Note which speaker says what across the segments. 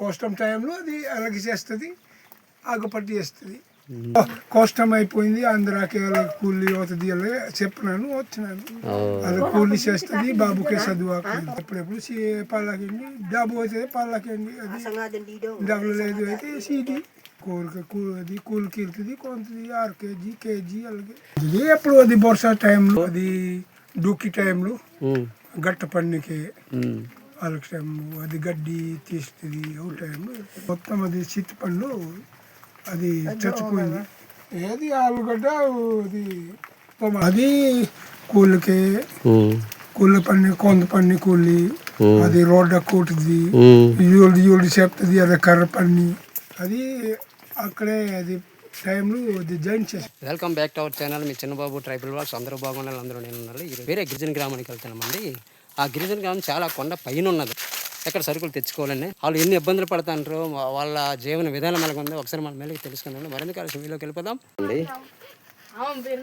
Speaker 1: కోస్టం టైంలో అది అలాగే చేస్తుంది. ఆగపట్టి చేస్తుంది కోస్టం అయిపోయింది అందరాకి అలాగే కూలి అవుతుంది అలాగే చెప్పినాను వచ్చినాను. అలా కూలి చేస్తుంది బాబుకే చదువు ఎప్పుడెప్పుడు పళ్ళకండి డబ్బు అవుతుంది పళ్ళకండి అది డబ్బులు లేదు అయితే సీటీ కూరకి కూ అది కూలికి వెళ్తుంది కొంతది ఆరు కేజీ కేజీ అలాగే. ఇది ఎప్పుడు అది బొర్సా టైంలో అది డుక్కి టైంలో గట్ట పన్నుకి.
Speaker 2: ఉమ్.
Speaker 1: వాళ్ళకి టైం అది గడ్డి తీస్తుంది ఒక టైంలో మొత్తం అది చిత్తు పండు అది చచ్చిపోయింది. ఏది ఆలుగడ్డ అది అది కూలికి కూలి పని కొంత పని కూలి అది రోడ్డ కూటుది. యూడి యూడి చెప్తుంది అది కర్ర పని. అది అక్కడే అది టైంలో అది జాయిన్ చేసి
Speaker 2: welcome back to our channel. Me Chinnababu tribal walks అందరూ బాగుండాలి అందరూ నేను ఉన్నారు వేరే గిరిజన గ్రామానికి వెళ్తున్నామండి. ఆ గిరిజన గ్రామం చాలా కొండ పైన ఉన్నది ఎక్కడ సరుకులు తెచ్చుకోవాలండి వాళ్ళు ఎన్ని ఇబ్బందులు పడుతుంటారో వాళ్ళ జీవన విధానం ఎలాగ ఉందో ఒకసారి మన మేలకి తెలుసుకుందాం. మరింత కలిసి వీలోకి వెళ్ళిపోదాం. అండి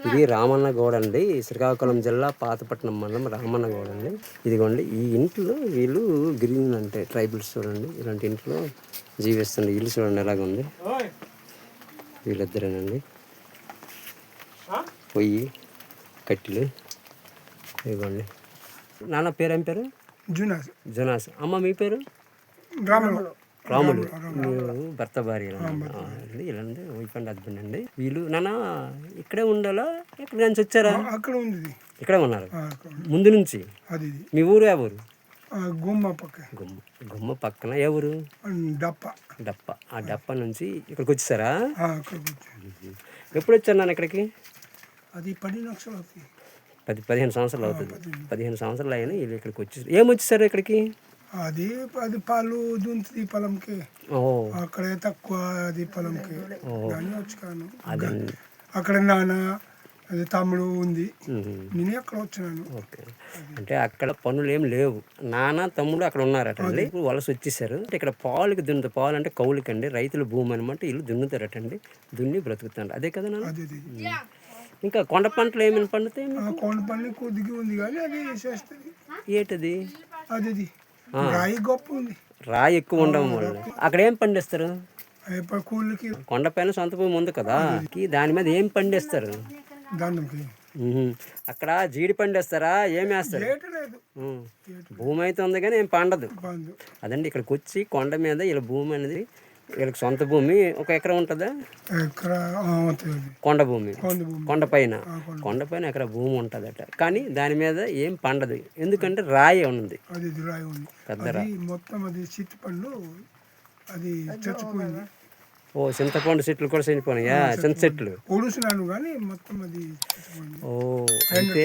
Speaker 2: ఇది రామన్న గౌడ అండి. శ్రీకాకుళం జిల్లా పాతపట్నం మండలం రామన్న గౌడ అండి. ఇదిగోండి ఈ ఇంట్లో వీళ్ళు గ్రీన్ అంటే ట్రైబల్స్ చూడండి. ఇలాంటి ఇంట్లో జీవిస్తుంది ఇల్లు చూడండి ఎలాగ ఉంది? వీళ్ళిద్దరేనండి. పొయ్యి కట్టెలు ఇదిగోండి. నాన్న పేరు ఏం పేరు?
Speaker 1: జునాస్.
Speaker 2: జునాస్. అమ్మ మీ పేరు?
Speaker 1: రాములు.
Speaker 2: రాములు. మీరు భర్త భార్య ఇలాంటి వైఫ్ అండ్ హస్బెండ్ అండి. వీళ్ళు నాన్న ఇక్కడే ఉండాలా? ఎక్కడి నుంచి వచ్చారా?
Speaker 1: అక్కడ ఉంది.
Speaker 2: ఇక్కడే ఉన్నారు. ముందు నుంచి? మీ ఊరు ఏ ఊరు?
Speaker 1: గుమ్మ పక్క.
Speaker 2: గుమ్మ గుమ్మ పక్కన ఏ ఊరు?
Speaker 1: డప్ప.
Speaker 2: డప్ప. ఆ డప్ప నుంచి ఇక్కడికి వచ్చేసారా? ఎప్పుడు వచ్చారు నాన్న ఇక్కడికి?
Speaker 1: అది పది లక్షలు అవుతుంది.
Speaker 2: పది పదిహేను సంవత్సరాలు అవుతుంది. పదిహేను. సంవత్సరాలు అయినా వీళ్ళు ఇక్కడికి వచ్చేసారు ఏం వచ్చేసారు ఇక్కడికి?
Speaker 1: అది అది పాలు దుంతుంది పొలంకి అక్కడే తక్కువ అది పొలంకి
Speaker 2: అదండి
Speaker 1: అక్కడ నాన్న అది తమ్ముడు ఉంది. నేనే అక్కడ వచ్చినాను
Speaker 2: ఓకే. అంటే అక్కడ పనులు ఏం లేవు. నాన్న తమ్ముడు అక్కడ ఉన్నారటండి ఇప్పుడు వలస వచ్చేసారు. అంటే ఇక్కడ పాలుకి దున్నుతారు పాలు అంటే కౌలుకండి. రైతుల భూమి అనమాట వీళ్ళు దున్నుతారటండి. దున్ని బ్రతుకుతారు. అదే కదా నాన్న? ఇంకా కొండ పంటలు ఏమైనా పండుతాయి
Speaker 1: కొండ పల్లి కొద్దిగా ఉంది కానీ అది చేస్తుంది
Speaker 2: ఏటది?
Speaker 1: అది రాయి గొప్ప ఉంది.
Speaker 2: రాయి ఎక్కువ ఉండడం వల్ల. అక్కడ ఏం పండిస్తారు?
Speaker 1: కూలికి
Speaker 2: కొండపైన సొంత భూమి ఉంది కదా. దాని మీద ఏం పండిస్తారు. అక్కడ జీడి పండిస్తారా? ఏం వేస్తారు. భూమి అయితే ఉంది కానీ ఏం పండదు. అదండి ఇక్కడికి వచ్చి కొండ మీద వీళ్ళ భూమి అనేది వీళ్ళకి సొంత భూమి ఒక ఎకరం ఉంటుందా? కొండ భూమి.
Speaker 1: కొండ భూమి.
Speaker 2: కొండ పైన.
Speaker 1: ఆ, కొండ.
Speaker 2: కొండ పైన ఎకర భూమి ఉంటుందట. కానీ దాని మీద ఏం పండదు. ఎందుకంటే రాయి ఉంది.
Speaker 1: అది ఇది రాయి ఉంది.
Speaker 2: పెద్ద
Speaker 1: అది మొత్తం అది చిత్తుపండు అది చచ్చిపోయింది.
Speaker 2: ఓ చింతపండు చెట్లు కూడా చనిపోయినాయా? చింత చెట్లు.
Speaker 1: పొడుస్తున్నాను కానీ మొత్తం అది చచ్చిపోయింది.
Speaker 2: ఓ అయితే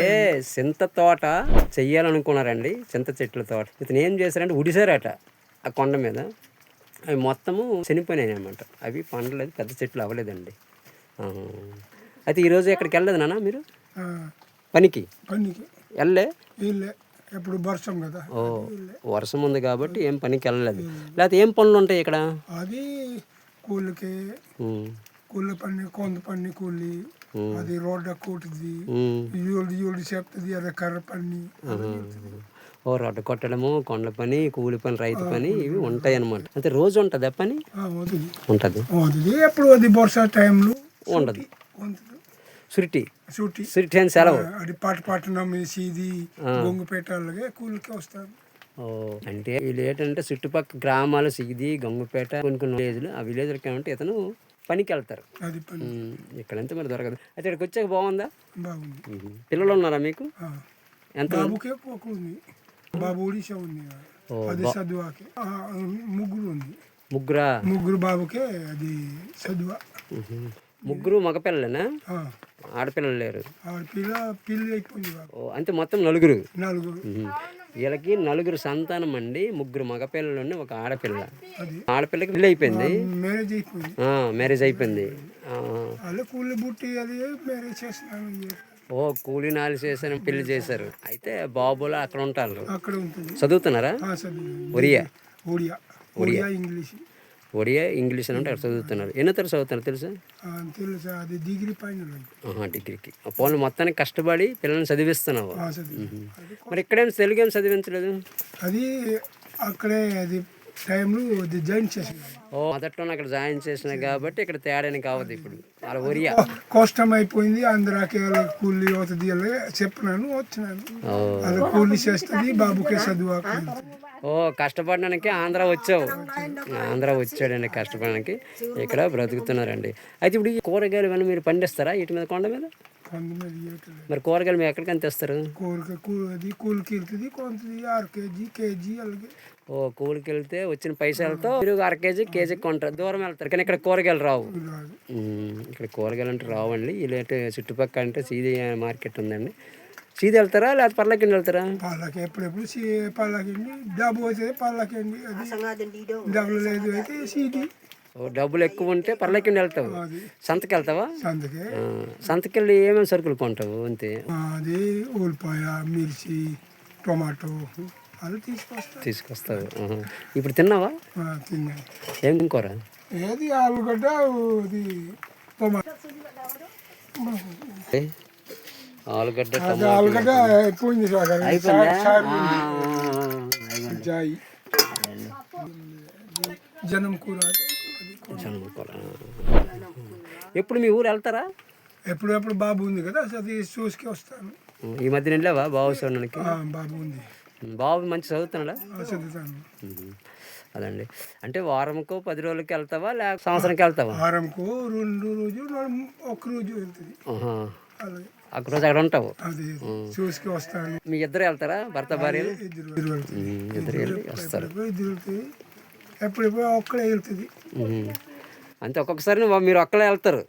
Speaker 2: చింత తోట చెయ్యాలనుకున్నారండి చింత చెట్ల తోట. ఇతను ఏం చేశారంటే ఉడిసారట ఆ కొండ మీద. అవి మొత్తము చనిపోయినాయి అనమాట అవి పండలేదు పెద్ద చెట్లు అవ్వలేదండి. అయితే ఈరోజు ఎక్కడికి వెళ్ళలేదు నాన్న మీరు? పనికి?
Speaker 1: పనికి.
Speaker 2: వెళ్ళే
Speaker 1: ఎప్పుడు వర్షం కదా.
Speaker 2: ఓ వర్షం ఉంది కాబట్టి ఏం పనికి వెళ్ళలేదు. లేకపోతే ఏం పనులు ఉంటాయి ఇక్కడ?
Speaker 1: అది కూలికి. కూలి పని కొంత పని కూలి. అది రోడ్డ కూటుది. యూడి చెప్తుంది అది కర్ర పని.
Speaker 2: ఓ రొడ్డ కొట్టడము కొండ పని కూలి పని రైతు పని ఇవి ఉంటాయి అనమాట అంటే రోజు ఉంటుంది పని? ఉంటుంది.
Speaker 1: ఎప్పుడు అది వర్ష టైంలో.
Speaker 2: ఉండదు. సురిటి. సురిటి. అని సెలవు.
Speaker 1: అది పాట పాటనం కూలికి వస్తాను
Speaker 2: ఓ అంటే వీళ్ళు ఏంటంటే చుట్టుపక్కల గ్రామాలు సిగిది గంగుపేట కొన్ని కొన్ని విలేజ్లు ఆ విలేజ్లకి ఏమంటే ఇతను పనికి వెళ్తారు ఇక్కడంతా మరి దొరకదు. అయితే ఇక్కడికి వచ్చాక బాగుందా. పిల్లలు ఉన్నారా మీకు. ఎంత
Speaker 1: బాబు ఒడిశా ఉంది
Speaker 2: ఓ,
Speaker 1: అది చదువాకి ఆ, ముగ్గురు ఉంది
Speaker 2: ముగ్గురా
Speaker 1: ముగ్గురు బాబుకే అది చదువా.
Speaker 2: ముగ్గురు మగపిల్లలేనా ఆడపిల్లలు లేరు
Speaker 1: ఆవిడ పిల్ల అయిపోయింది
Speaker 2: అంటే మొత్తం నలుగురు
Speaker 1: నలుగురు.
Speaker 2: వీళ్ళకి నలుగురు సంతానం అండి ముగ్గురు మగపిల్లలు ఒక ఆడపిల్ల ఆడపిల్లకి పెళ్ళి అయిపోయింది
Speaker 1: మ్యారేజ్ అయిపోయింది
Speaker 2: మ్యారేజ్ అయిపోయింది
Speaker 1: అలా కూలి బుట్టి అది మ్యారేజ్ చేసినాను
Speaker 2: ఓ కూలి నాలు చేశారు పెళ్ళి చేశారు. అయితే బాబులు అక్కడ ఉంటారు.
Speaker 1: అక్కడ ఉంటుంది.
Speaker 2: చదువుతున్నారా? ఒరియా?
Speaker 1: ఒడియా ఇంగ్లీష్.
Speaker 2: ఒడియా ఇంగ్లీష్ అని అంటే అక్కడ చదువుతున్నారు. ఎన్నో తరగతి చదువుతున్నారు తెలుసా?
Speaker 1: తెలుసా? అది డిగ్రీ పైన
Speaker 2: డిగ్రీకి. పోనీ మొత్తానికి కష్టపడి పిల్లల్ని చదివిస్తున్నావు. మరి ఇక్కడేం తెలుగు ఏం చదివించలేదు?
Speaker 1: అది అక్కడే అది టైంలో అది జాయిన్ చేసి
Speaker 2: ఓ మొదట్లో అక్కడ జాయిన్ చేసిన కాబట్టి ఇక్కడ తేడాని కావద్దు ఇప్పుడు. వాళ్ళ ఒరియా.
Speaker 1: కష్టం అయిపోయింది అందరికి కూలి అవుతుంది చెప్పినాను వచ్చినాను. అలా కూలి చేస్తుంది బాబుకే చదువు.
Speaker 2: ఓ కష్టపడడానికి ఆంధ్ర వచ్చావు. ఆంధ్ర వచ్చాడండి కష్టపడడానికి. ఇక్కడ బ్రతుకుతున్నారండి. అయితే ఇప్పుడు ఈ కూరగాయలు ఇవన్నీ మీరు పండిస్తారా? వీటి మీద కొండ మీద. మరి కూరగాయలు మీరు ఎక్కడికి తెస్తారు?
Speaker 1: కొంతది ఆరు కేజీ కేజీ అలాగే.
Speaker 2: ఓ కూలికి వెళ్తే వచ్చిన పైసలతో మీరు అర కేజీ కేజీ కొంటారు. దూరం వెళ్తారు కానీ ఇక్కడ కూరగాయలు రావు. ఇక్కడ కూరగాయలు అంటే రావండి. ఇలాంటి చుట్టుపక్కల అంటే సీది మార్కెట్ ఉందండి. సీది వెళ్తారా? లేకపోతే పర్లకిండి వెళ్తారా?
Speaker 1: పాలకి ఎప్పుడెప్పుడు సీ పాలకండి డబ్బు అవుతుంది పాలకండి అది డబ్బులు లేదు అయితే సీది
Speaker 2: డబ్బులు ఎక్కువ ఉంటే పర్లకిండి వెళ్తావు?
Speaker 1: అది.
Speaker 2: సంతకి వెళ్తావా? ఆ, సంతకి వెళ్ళి ఏమేమి సరుకులు కొంటావు అంతే?
Speaker 1: అది ఉల్లిపాయ మిర్చి టొమాటో అది తీసుకొస్తా.
Speaker 2: తీసుకొస్తావు. ఇప్పుడు తిన్నావా?
Speaker 1: ఆ, తిన్నాను
Speaker 2: ఏం కూర?
Speaker 1: ఏది ఆలుగడ్డ అది టొమాటో?
Speaker 2: ఆలుగడ్డ
Speaker 1: ఆలుగడ్డ అయిపోయింది. జాయి. జనం కూర.
Speaker 2: జొన్న కూర. ఎప్పుడు మీ ఊరు వెళ్తారా?
Speaker 1: ఎప్పుడెప్పుడు బాబు ఉంది కదా అది చూసుకి వస్తాను.
Speaker 2: ఈ మధ్య వెళ్ళావా బాబు చూడడానికి
Speaker 1: బాబు ఉంది.
Speaker 2: బాబు మంచి చదువుతున్నాడా?
Speaker 1: చదువుతాను.
Speaker 2: అదండి. అంటే వారంకో పది రోజులకి వెళ్తావా లేక సంవత్సరంకి వెళ్తావా?
Speaker 1: వారంకు రెండు రోజు ఒక రోజు వెళ్తుంది. అలాగే.
Speaker 2: ఒక రోజు అక్కడ ఉంటావు
Speaker 1: చూసుకి వస్తాను.
Speaker 2: మీ ఇద్దరు వెళ్తారా? భర్త భార్యలు?
Speaker 1: ఇద్దరు
Speaker 2: వెళ్ళి వస్తారు.
Speaker 1: ఒక్కడే వెళ్తుంది.
Speaker 2: అంతే ఒక్కొక్కసారి మీరు ఒక్కలే వెళ్తారు.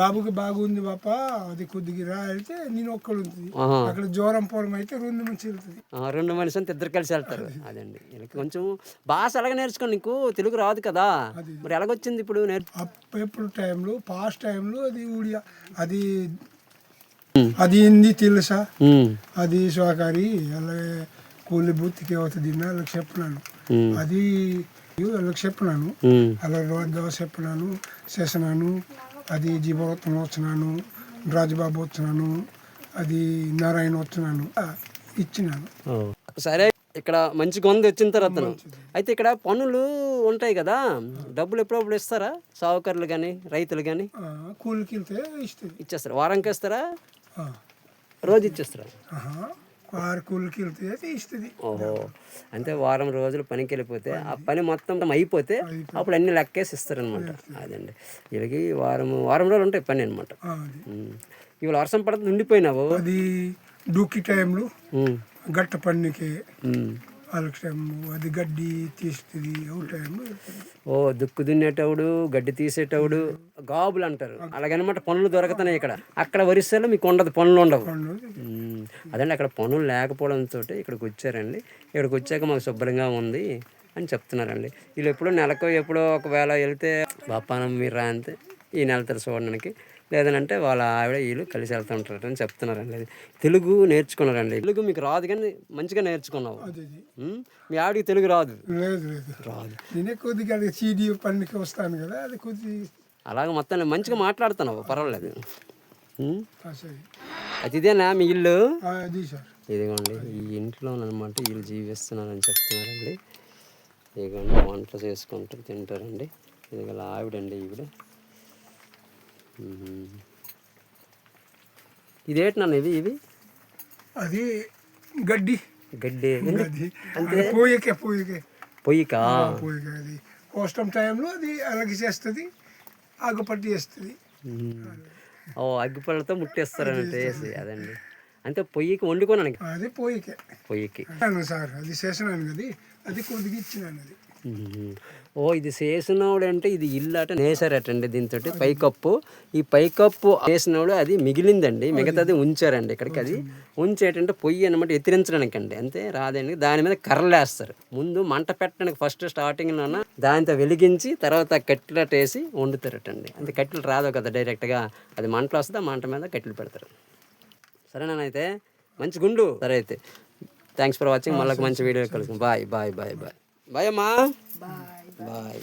Speaker 1: బాబుకి బాగుంది పాప అది కొద్దిగా రా వెళ్తే నేను ఒక్కడు ఉంటుంది. అక్కడ జ్వరం పొలం అయితే రెండు నుంచి వెళ్తుంది.
Speaker 2: రెండు మనిషి అంతా ఇద్దరు కలిసి వెళ్తారు. అదండి. వీళ్ళకి కొంచెం భాష ఎలాగ నేర్చుకోండి నీకు? తెలుగు రాదు కదా. మరి ఎలాగొచ్చింది ఇప్పుడు నేర్చు
Speaker 1: ఎప్పుడు టైంలో పాస్ట్ టైంలో అది ఊడియా అది అది హిందీ తెలుసా అది సహకారి అలాగే కూలి బుత్తికి అవుతుంది వాళ్ళకి చెప్పినాను అది వాళ్ళకి చెప్పినాను. అలా రోజు చెప్పినాను చేసినాను అది జీవరత్నం వచ్చినాను రాజుబాబు వచ్చినాను అది నారాయణ వచ్చినాను ఇచ్చినాను.
Speaker 2: సరే ఇక్కడ మంచి గొంతు వచ్చిన తర్వాత అయితే ఇక్కడ పనులు ఉంటాయి కదా. డబ్బులు ఎప్పుడప్పుడు ఇస్తారా? సావుకారులు కానీ రైతులు కానీ
Speaker 1: కూలికి
Speaker 2: ఇచ్చేస్తారా. వారానికి ఇస్తారా రోజు ఇచ్చేస్తారా.
Speaker 1: ఆరు కూలికి వెళ్తే ఇస్తుంది.
Speaker 2: ఓహో. అంటే వారం రోజులు పనికి వెళ్ళిపోతే ఆ పని మొత్తం అయిపోతే అప్పుడు అన్ని లెక్కేసి ఇస్తారనమాట అదండి. వీళ్ళకి వారం వారం రోజులు ఉంటాయి పని అనమాట ఇవాళ వర్షం పడుతుంది ఉండిపోయినావు?
Speaker 1: అది డూకి టైంలో గట్ట పన్నుకి
Speaker 2: ఉమ్.
Speaker 1: వాళ్ళకి టైం అది గడ్డి తీస్తుంది.
Speaker 2: ఓ దుక్కు దున్నేటవుడు గడ్డి తీసేటవుడు గాబులు అంటారు. అలాగనమాట పనులు దొరకతున్నాయి ఇక్కడ. అక్కడ వరిసేలో మీకు ఉండదు పనులు ఉండవు. అదండి అక్కడ పనులు లేకపోవడంతో ఇక్కడికి వచ్చారండి. ఇక్కడికి వచ్చాక మాకు శుభ్రంగా ఉంది అని చెప్తున్నారండి. వీళ్ళు ఎప్పుడో నెలకు ఎప్పుడో ఒకవేళ వెళ్తే బాపానం మీరు రా అంతే. ఈ నెల చూడడానికి. లేదనంటే వాళ్ళ ఆవిడ వీళ్ళు కలిసి వెళ్తూ ఉంటారు అని చెప్తున్నారండి తెలుగు నేర్చుకున్నారండి. తెలుగు మీకు రాదు కానీ మంచిగా నేర్చుకున్నావు.
Speaker 1: అది అది.
Speaker 2: మీ ఆవిడకి తెలుగు రాదు. రాదు.
Speaker 1: నేనే కొద్దిగా అది సీడీ పన్నుకి వస్తాను కదా అది కొద్ది
Speaker 2: అలాగ మొత్తం మంచిగా మాట్లాడుతున్నావు పర్వాలేదు. అయితే ఇదేనా మీ ఇల్లు?
Speaker 1: అది
Speaker 2: ఇదిగోండి ఈ ఇంట్లో అనమాట వీళ్ళు జీవిస్తున్నారని చెప్తున్నారండి. ఇదిగోండి వంట చేసుకుంటారు తింటారండి. ఇది గల ఆవిడండి ఈవిడ. ఇదేంటి నన్ను ఇవి ఇవి
Speaker 1: అది గడ్డి.
Speaker 2: గడ్డి.
Speaker 1: అది అది పోయేకే పోయేకే.
Speaker 2: పొయ్యికా
Speaker 1: పోయేకే అది. కోస్టం టైంలో అది అలాగే చేస్తుంది ఆగుపట్టి చేస్తుంది.
Speaker 2: ఓ అగ్గిపళ్ళతో ముట్టేస్తారని అదండి. అంటే పొయ్యికి వండుకోనానికి
Speaker 1: అది పోయేకే
Speaker 2: పొయ్యికి.
Speaker 1: సార్ అది చేసినాను కదా అది కొద్దిగా ఇచ్చినాను అది.
Speaker 2: ఓ ఇది చేసినోడు అంటే ఇది ఇల్లు అట నేసారటండి దీంతో పైకప్పు ఈ పైకప్పు వేసినోడు అది మిగిలిందండి మిగతాది ఉంచారండి ఇక్కడికి అది. ఉంచేటంటే పొయ్యి అనమాట ఎత్తిరించడానికి అండి అంతే రాదండి. దాని మీద కర్రలు వేస్తారు ముందు మంట పెట్టడానికి ఫస్ట్ స్టార్టింగ్లోన దాంతో వెలిగించి తర్వాత కట్టెలట వేసి వండుతారటండి. అంతే కట్టెలు రాదు కదా డైరెక్ట్గా. అది మంటలు వస్తుంది ఆ మంట మీద కట్టెలు పెడతారు. సరేనానైతే మంచి గుండు. సరే అయితే థ్యాంక్స్ ఫర్ వాచింగ్ మళ్ళీ మంచి వీడియో కలుసుకుందాం. Bye bye bye bye. Bye అమ్మా. బాయ్. బాయ్